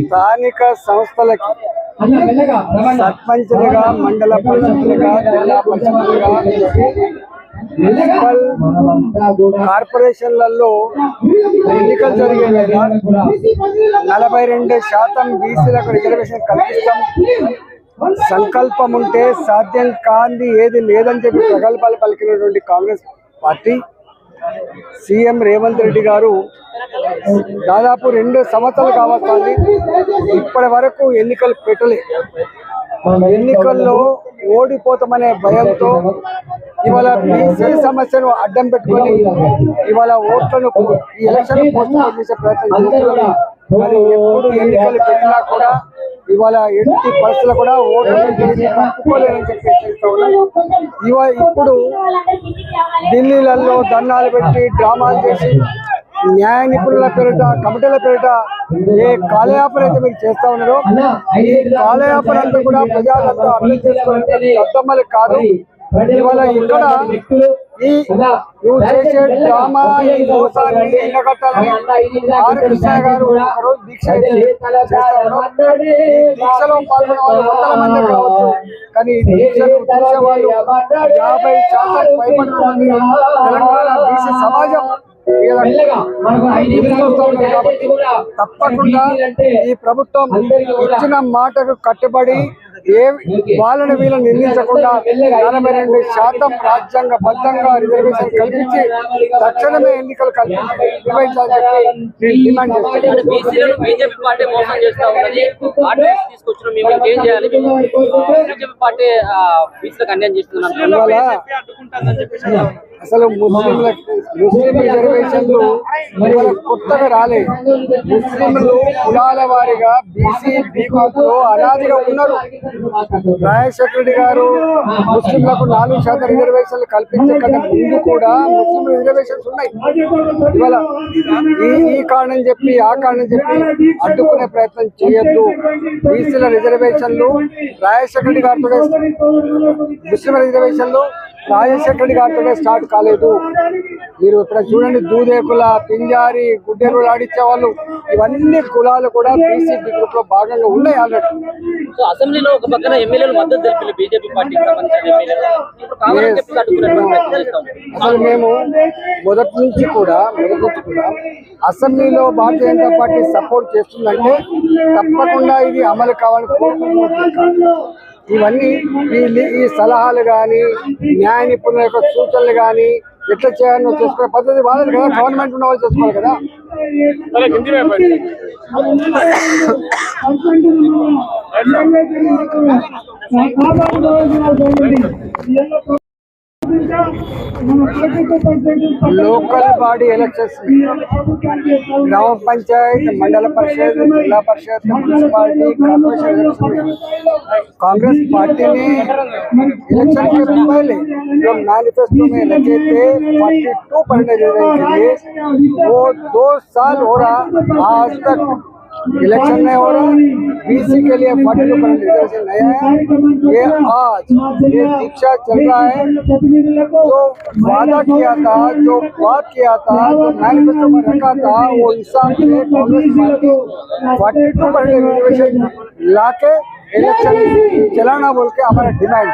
స్థానిక సంస్థలకి సర్పంచులుగా మండల పరిషత్లుగా జిల్లా పరిషత్లుగా మున్సిపల్ కార్పొరేషన్లలో ఎన్నికలు జరిగే నలభై రెండు శాతం బీసీలకు రిజర్వేషన్ కల్పిస్తాం. సంకల్పం ఉంటే సాధ్యం కాంది ఏది లేదని చెప్పి ప్రగల్భాలు పలికినటువంటి కాంగ్రెస్ పార్టీ సీఎం రేవంత్ రెడ్డి గారు దాదాపు రెండు సంవత్సరాలు కావస్తుంది. ఇప్పటి వరకు ఎన్నికలు పెట్టలే. ఎన్నికల్లో ఓడిపోతామనే భయంతో ఇవాళ బీసీ సమస్యను అడ్డం పెట్టుకొని ఇవాళ ఓట్లను ఈ ఎలక్షన్ పోస్ట్ చేసే ప్రయత్నం చేస్తున్నారు. మరి ఎప్పుడు ఎన్నికలు పెట్టినా కూడా ఇవాళ ఎట్టి పరిస్థితులు కూడా ఓట్లను చేసి చెప్పి హెచ్చరిస్తా ఇవా ఇప్పుడు ఢిల్లీలలో ధర్నాలు పెట్టి డ్రామాలు చేసి న్యాయ నిపుణుల పేరిట కమిటీల పేరిట ఏ కాలయాపన అయితే మీరు చేస్తా ఉన్నారో ఈ కాలయాపన అంతా కూడా ప్రజలంతా అర్థం చేసుకోవాలంటే దద్దమ్మలు కాదు. ఇవాళ ఇక్కడ ఈ నువ్వు చేసే డ్రామా ఈ మోసాన్ని ఎండగట్టాలని గారు ఒకరోజు దీక్ష దీక్షలో పాల్గొన్న వాళ్ళు వందల మంది కావచ్చు. కానీ ఈ దీక్షను యాభై శాతం పైబడి తెలంగాణ బీసీ సమాజం తప్పకుండా ఈ ప్రభుత్వం ఇచ్చిన మాటకు కట్టుబడి ఏ వాళ్ళని వీళ్ళని నిందించకుండా నలభై రెండు శాతం రాజ్యాంగ బద్దంగా రిజర్వేషన్ కల్పించి తక్షణమే ఎన్నికలు కల్పించి నిర్వహించాలని చెప్పి నేను డిమాండ్ చేస్తా అసలు ముస్లింల ముస్లిం రిజర్వేషన్లు కొత్తగా రాలే. ముస్లింలు కులాల వారిగా బీసీ బీకాంలో అనాదిగా ఉన్నారు. రాజశేఖర రెడ్డి గారు ముస్లింలకు నాలుగు శాతం రిజర్వేషన్లు కల్పించే కన్నా ముందు కూడా ముస్లిం రిజర్వేషన్స్ ఉన్నాయి. ఇవాళ ఈ కారణం చెప్పి ఆ కారణం చెప్పి అడ్డుకునే ప్రయత్నం చేయొద్దు. బీసీల రిజర్వేషన్లు రాజశేఖర రెడ్డి గారితో ముస్లిం రిజర్వేషన్లు రాజశేఖర రెడ్డి గారితో స్టార్ట్ కాలేదు. మీరు ఇక్కడ చూడండి దూదేకుల పింజారి గుడ్డెరులు ఆడిచ్చే వాళ్ళు ఇవన్నీ కులాలు కూడా బీసీ గ్రూప్లో భాగంగా ఉన్నాయి ఆల్రెడీ. సో అసెంబ్లీలో ఒక పక్కన ఎమ్మెల్యేలు మద్దతు బీజేపీ పార్టీకి సంబంధించిన ఎమ్మెల్యేలు. అసలు మేము మొదటి నుంచి కూడా మొదటి నుంచి కూడా అసెంబ్లీలో భారతీయ జనతా పార్టీ సపోర్ట్ చేస్తుందంటే తప్పకుండా ఇది అమలు కావాలని కోరుకుంటున్నాం. ఇవన్నీ ఈ సలహాలు కానీ న్యాయ నిపుణుల యొక్క సూచనలు కానీ ఎట్లా చేయాలో చేసుకునే పద్ధతి వాళ్ళది కదా. గవర్నమెంట్ ఉన్న వాళ్ళు చేసుకోవాలి కదా. Local body election gram panchayat mandal parishad zila parishad Congress party ने इलेक्शन के पहले जो मैनिफेस्टो में लगे थे फोर्टी टू परसेंटेज देने रहे थे वो दो साल हो रहा आज तक इलेक्शन नहीं हो रहा। बीसी के लिए 42 परसेंट रिजर्वेशन नहीं है। ये आज ये दीक्षा चल रहा है। जो वादा किया था, जो बात किया था, जो मैनिफेस्टो में रखा था, वो हिसाब से कांग्रेस पार्टी 42 परसेंट रिजर्वेशन लाके इलेक्शन चलाना बोल के हमारा डिमांड